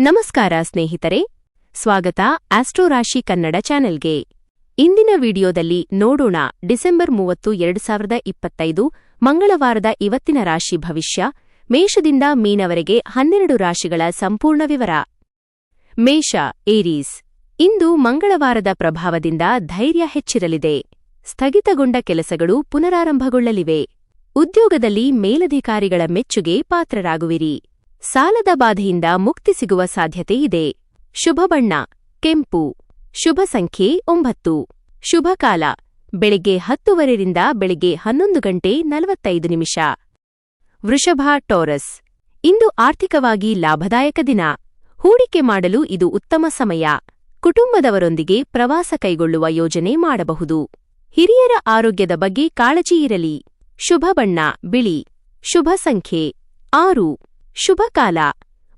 ನಮಸ್ಕಾರ ಸ್ನೇಹಿತರೆ. ಸ್ವಾಗತ ಆಸ್ಟ್ರೋರಾಶಿ ಕನ್ನಡ ಚಾನೆಲ್ಗೆ. ಇಂದಿನ ವಿಡಿಯೋದಲ್ಲಿ ನೋಡೋಣ ಡಿಸೆಂಬರ್ ಮೂವತ್ತು, ಎರಡು ಸಾವಿರದ ಇಪ್ಪತ್ತೈದು, ಮಂಗಳವಾರದ ಇವತ್ತಿನ ರಾಶಿ ಭವಿಷ್ಯ. ಮೇಷದಿಂದ ಮೀನವರೆಗೆ ಹನ್ನೆರಡು ರಾಶಿಗಳ ಸಂಪೂರ್ಣ ವಿವರ. ಮೇಷ, ಏರೀಸ್. ಇಂದು ಮಂಗಳವಾರದ ಪ್ರಭಾವದಿಂದ ಧೈರ್ಯ ಹೆಚ್ಚಿರಲಿದೆ. ಸ್ಥಗಿತಗೊಂಡ ಕೆಲಸಗಳು ಪುನರಾರಂಭಗೊಳ್ಳಲಿವೆ. ಉದ್ಯೋಗದಲ್ಲಿ ಮೇಲಧಿಕಾರಿಗಳ ಮೆಚ್ಚುಗೆ ಪಾತ್ರರಾಗುವಿರಿ. ಸಾಲದ ಬಾಧೆಯಿಂದ ಮುಕ್ತಿ ಸಿಗುವ ಸಾಧ್ಯತೆ ಇದೆ. ಶುಭ ಬಣ್ಣ, ಕೆಂಪು. ಶುಭ ಸಂಖ್ಯೆ ಒಂಬತ್ತು. ಶುಭ ಕಾಲ, ಬೆಳಿಗ್ಗೆ ಹತ್ತುವರೆರಿಂದ ಬೆಳಿಗ್ಗೆ ಹನ್ನೊಂದು ಗಂಟೆ ನಲವತ್ತೈದು ನಿಮಿಷ. ವೃಷಭ, ಟೋರಸ್. ಇಂದು ಆರ್ಥಿಕವಾಗಿ ಲಾಭದಾಯಕ ದಿನ. ಹೂಡಿಕೆ ಮಾಡಲು ಇದು ಉತ್ತಮ ಸಮಯ. ಕುಟುಂಬದವರೊಂದಿಗೆ ಪ್ರವಾಸ ಕೈಗೊಳ್ಳುವ ಯೋಜನೆ ಮಾಡಬಹುದು. ಹಿರಿಯರ ಆರೋಗ್ಯದ ಬಗ್ಗೆ ಕಾಳಜಿ ಇರಲಿ. ಶುಭ ಬಣ್ಣ, ಬಿಳಿ. ಶುಭ ಸಂಖ್ಯೆ ಆರು. ಶುಭ ಕಾಲ.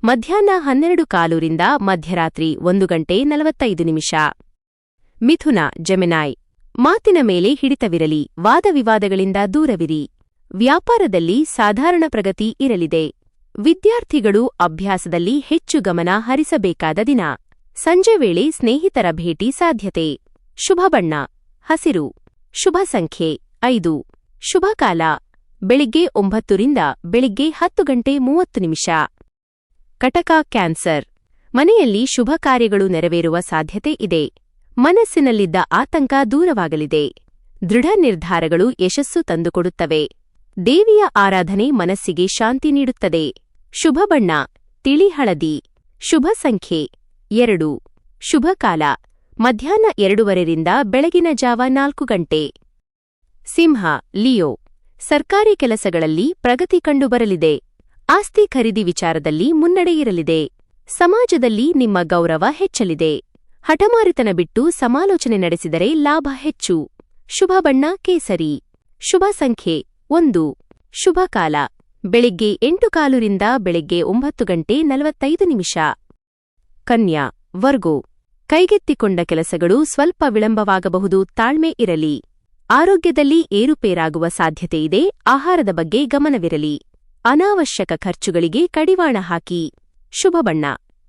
ಮಧ್ಯಾಹ್ನ ಹನ್ನೆರಡು ಕಾಲೂರಿಂದ ಮಧ್ಯರಾತ್ರಿ ಒಂದು ಗಂಟೆ ನಲವತ್ತೈದು ನಿಮಿಷ. ಮಿಥುನ, ಜೆಮಿನಾಯ್. ಮಾತಿನ ಮೇಲೆ ಹಿಡಿತವಿರಲಿ, ವಾದವಿವಾದಗಳಿಂದ ದೂರವಿರಿ. ವ್ಯಾಪಾರದಲ್ಲಿ ಸಾಧಾರಣ ಪ್ರಗತಿ ಇರಲಿದೆ. ವಿದ್ಯಾರ್ಥಿಗಳು ಅಭ್ಯಾಸದಲ್ಲಿ ಹೆಚ್ಚು ಗಮನ ಹರಿಸಬೇಕಾದ ದಿನ. ಸಂಜೆ ವೇಳೆ ಸ್ನೇಹಿತರ ಭೇಟಿ ಸಾಧ್ಯತೆ. ಶುಭ ಬಣ್ಣ, ಹಸಿರು. ಶುಭ ಸಂಖ್ಯೆ, ಐದು. ಶುಭ ಕಾಲ. ಬೆಳಿಗ್ಗೆ ಒಂಬತ್ತರಿಂದ ಬೆಳಿಗ್ಗೆ ಹತ್ತು ಗಂಟೆ ಮೂವತ್ತು ನಿಮಿಷ. ಕಟಕ ಕ್ಯಾನ್ಸರ್. ಮನೆಯಲ್ಲಿ ಶುಭ ಕಾರ್ಯಗಳು ನೆರವೇರುವ ಸಾಧ್ಯತೆ ಇದೆ. ಮನಸ್ಸಿನಲ್ಲಿದ್ದ ಆತಂಕ ದೂರವಾಗಲಿದೆ. ದೃಢ ನಿರ್ಧಾರಗಳು ಯಶಸ್ಸು ತಂದುಕೊಡುತ್ತವೆ. ದೇವಿಯ ಆರಾಧನೆ ಮನಸ್ಸಿಗೆ ಶಾಂತಿ ನೀಡುತ್ತದೆ. ಶುಭ ಬಣ್ಣ, ತಿಳಿ ಹಳದಿ. ಶುಭ ಸಂಖ್ಯೆ, ಎರಡು. ಶುಭ ಕಾಲ, ಮಧ್ಯಾಹ್ನ ಎರಡೂವರೆರಿಂದ ಬೆಳಗಿನ ಜಾವ ನಾಲ್ಕು ಗಂಟೆ. ಸಿಂಹ, ಲಿಯೋ. ಸರ್ಕಾರಿ ಕೆಲಸಗಳಲ್ಲಿ ಪ್ರಗತಿ ಕಂಡುಬರಲಿದೆ. ಆಸ್ತಿ ಖರೀದಿ ವಿಚಾರದಲ್ಲಿ ಮುನ್ನಡೆಯಿರಲಿದೆ ಸಮಾಜದಲ್ಲಿ ನಿಮ್ಮ ಗೌರವ ಹೆಚ್ಚಲಿದೆ. ಹಠಮಾರಿತನ ಬಿಟ್ಟು ಸಮಾಲೋಚನೆ ನಡೆಸಿದರೆ ಲಾಭ ಹೆಚ್ಚು. ಶುಭ ಬಣ್ಣ ಕೇಸರಿ. ಶುಭ ಸಂಖ್ಯೆ ಒಂದು. ಶುಭ ಕಾಲ. ಬೆಳಿಗ್ಗೆ ಎಂಟು ಕಾಲುರಿಂದ ಬೆಳಿಗ್ಗೆ ಒಂಬತ್ತು ಗಂಟೆ ನಲವತ್ತೈದು ನಿಮಿಷ. ಕನ್ಯಾ, ವರ್ಗೋ. ಕೈಗೆತ್ತಿಕೊಂಡ ಕೆಲಸಗಳು ಸ್ವಲ್ಪ ವಿಳಂಬವಾಗಬಹುದು, ತಾಳ್ಮೆ ಇರಲಿ. ಆರೋಗ್ಯದಲ್ಲಿ ಏರುಪೇರಾಗುವ ಸಾಧ್ಯತೆಯಿದೆ. ಆಹಾರದ ಬಗ್ಗೆ ಗಮನವಿರಲಿ. ಅನಾವಶ್ಯಕ ಖರ್ಚುಗಳಿಗೆ ಕಡಿವಾಣ ಹಾಕಿ. ಶುಭ ಬಣ್ಣ.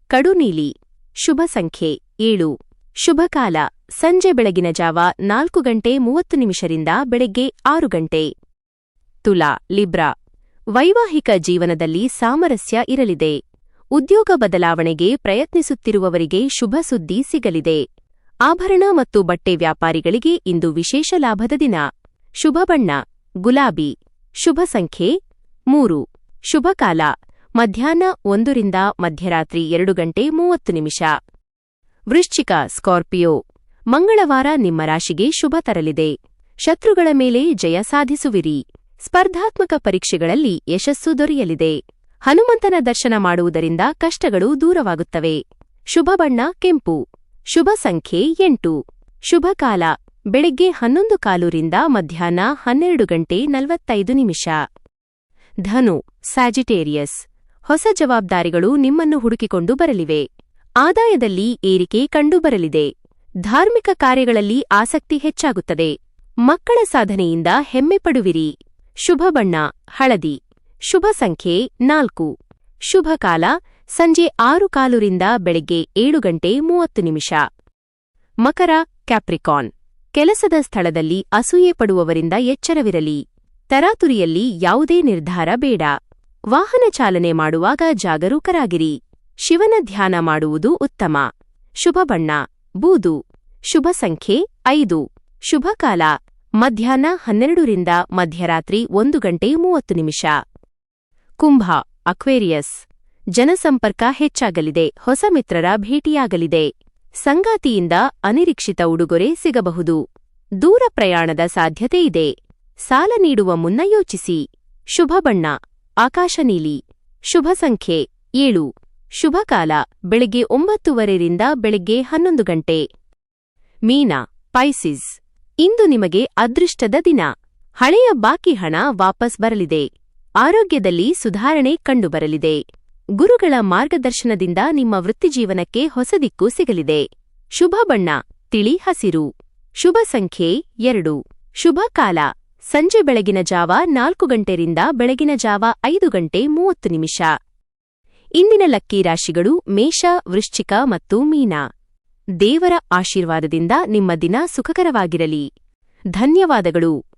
ಕಡು ನೀಲಿ. ಶುಭ ಸಂಖ್ಯೆ ಏಳು. ಶುಭ ಕಾಲ. ಸಂಜೆ ಬೆಳಗಿನ ಜಾವ ನಾಲ್ಕು ಗಂಟೆ ಮೂವತ್ತು ನಿಮಿಷರಿಂದ ಬೆಳಗ್ಗೆ ಆರು ಗಂಟೆ. ತುಲಾ, ಲಿಬ್ರಾ. ವೈವಾಹಿಕ ಜೀವನದಲ್ಲಿ ಸಾಮರಸ್ಯ ಇರಲಿದೆ. ಉದ್ಯೋಗ ಬದಲಾವಣೆಗೆ ಪ್ರಯತ್ನಿಸುತ್ತಿರುವವರಿಗೆ ಶುಭ ಸುದ್ದಿ ಸಿಗಲಿದೆ. ಆಭರಣ ಮತ್ತು ಬಟ್ಟೆ ವ್ಯಾಪಾರಿಗಳಿಗೆ ಇಂದು ವಿಶೇಷ ಲಾಭದ ದಿನ. ಶುಭ ಬಣ್ಣ, ಗುಲಾಬಿ. ಶುಭ ಸಂಖ್ಯೆ ಮೂರು. ಶುಭ ಕಾಲ, ಮಧ್ಯಾಹ್ನ ಒಂದರಿಂದ ಮಧ್ಯರಾತ್ರಿ ಎರಡು ಗಂಟೆ ಮೂವತ್ತು ನಿಮಿಷ. ವೃಶ್ಚಿಕ ಸ್ಕಾರ್ಪಿಯೋ, ಮಂಗಳವಾರ ನಿಮ್ಮ ರಾಶಿಗೆ ಶುಭ ತರಲಿದೆ. ಶತ್ರುಗಳ ಮೇಲೆ ಜಯ ಸಾಧಿಸುವಿರಿ. ಸ್ಪರ್ಧಾತ್ಮಕ ಪರೀಕ್ಷೆಗಳಲ್ಲಿ ಯಶಸ್ಸು ದೊರೆಯಲಿದೆ. ಹನುಮಂತನ ದರ್ಶನ ಮಾಡುವುದರಿಂದ ಕಷ್ಟಗಳು ದೂರವಾಗುತ್ತವೆ. ಶುಭ ಬಣ್ಣ, ಕೆಂಪು. ಶುಭ ಸಂಖ್ಯೆ ಎಂಟು. ಶುಭ ಕಾಲ. ಬೆಳಿಗ್ಗೆ ಹನ್ನೊಂದು ಕಾಲೂರಿಂದ ಮಧ್ಯಾಹ್ನ ಹನ್ನೆರಡು ಗಂಟೆ ನಲವತ್ತೈದು ನಿಮಿಷ. ಧನು ಸ್ಯಾಜಿಟೇರಿಯಸ್ ಹೊಸ ಜವಾಬ್ದಾರಿಗಳು ನಿಮ್ಮನ್ನು ಹುಡುಕಿಕೊಂಡು ಬರಲಿವೆ. ಆದಾಯದಲ್ಲಿ ಏರಿಕೆ ಕಂಡುಬರಲಿದೆ. ಧಾರ್ಮಿಕ ಕಾರ್ಯಗಳಲ್ಲಿ ಆಸಕ್ತಿ ಹೆಚ್ಚಾಗುತ್ತದೆ. ಮಕ್ಕಳ ಸಾಧನೆಯಿಂದ ಹೆಮ್ಮೆಪಡುವಿರಿ ಶುಭ ಬಣ್ಣ, ಹಳದಿ. ಶುಭ ಸಂಖ್ಯೆ ನಾಲ್ಕು. ಶುಭ ಕಾಲ. ಸಂಜೆ ಆರು ಕಾಲುರಿಂದ ಬೆಳಗ್ಗೆ ಏಳು ಗಂಟೆ ಮೂವತ್ತು ನಿಮಿಷ. ಮಕರ ಕ್ಯಾಪ್ರಿಕಾನ್ ಕೆಲಸದ ಸ್ಥಳದಲ್ಲಿ ಅಸೂಯೆ ಪಡುವವರಿಂದ ಎಚ್ಚರವಿರಲಿ. ತರಾತುರಿಯಲ್ಲಿ ಯಾವುದೇ ನಿರ್ಧಾರ ಬೇಡ. ವಾಹನ ಚಾಲನೆ ಮಾಡುವಾಗ ಜಾಗರೂಕರಾಗಿರಿ. ಶಿವನ ಧ್ಯಾನ ಮಾಡುವುದು ಉತ್ತಮ. ಶುಭ ಬಣ್ಣ, ಬೂದು. ಶುಭ ಸಂಖ್ಯೆ ಐದು. ಶುಭ ಕಾಲ, ಮಧ್ಯಾಹ್ನ ಹನ್ನೆರಡರಿಂದ ಮಧ್ಯರಾತ್ರಿ ಒಂದು ಗಂಟೆ ಮೂವತ್ತು ನಿಮಿಷ. ಕುಂಭ, ಅಕ್ವೇರಿಯಸ್. ಜನಸಂಪರ್ಕ ಹೆಚ್ಚಾಗಲಿದೆ. ಹೊಸ ಮಿತ್ರರ ಭೇಟಿಯಾಗಲಿದೆ. ಸಂಗಾತಿಯಿಂದ ಅನಿರೀಕ್ಷಿತ ಉಡುಗೊರೆ ಸಿಗಬಹುದು. ದೂರ ಪ್ರಯಾಣದ ಸಾಧ್ಯತೆಯಿದೆ ಸಾಲ ನೀಡುವ ಮುನ್ನ ಯೋಚಿಸಿ. ಶುಭ ಬಣ್ಣ. ಆಕಾಶ ನೀಲಿ. ಶುಭ ಸಂಖ್ಯೆ ಏಳು. ಶುಭ ಕಾಲ. ಬೆಳಿಗ್ಗೆ ಒಂಬತ್ತುವರೆರಿಂದ ಬೆಳಿಗ್ಗೆ ಹನ್ನೊಂದು ಗಂಟೆ. ಮೀನಾ ಪೈಸಿಸ್ ಇಂದು ನಿಮಗೆ ಅದೃಷ್ಟದ ದಿನ. ಹಳೆಯ ಬಾಕಿ ಹಣ ವಾಪಸ್ ಬರಲಿದೆ. ಆರೋಗ್ಯದಲ್ಲಿ ಸುಧಾರಣೆ ಕಂಡುಬರಲಿದೆ. ಗುರುಗಳ ಮಾರ್ಗದರ್ಶನದಿಂದ ನಿಮ್ಮ ವೃತ್ತಿಜೀವನಕ್ಕೆ ಹೊಸ ದಿಕ್ಕು ಸಿಗಲಿದೆ. ಶುಭ ಬಣ್ಣ, ತಿಳಿ ಹಸಿರು. ಶುಭ ಸಂಖ್ಯೆ ಎರಡು. ಶುಭ ಕಾಲ. ಸಂಜೆ ಬೆಳಗಿನ ಜಾವ ನಾಲ್ಕು ಗಂಟೆರಿಂದ ಬೆಳಗಿನ ಜಾವ ಐದು ಗಂಟೆ ಮೂವತ್ತು ನಿಮಿಷ. ಇಂದಿನ ಲಕ್ಕಿ ರಾಶಿಗಳು ಮೇಷ, ವೃಶ್ಚಿಕ ಮತ್ತು ಮೀನ. ದೇವರ ಆಶೀರ್ವಾದದಿಂದ ನಿಮ್ಮ ದಿನ ಸುಖಕರವಾಗಿರಲಿ. ಧನ್ಯವಾದಗಳು.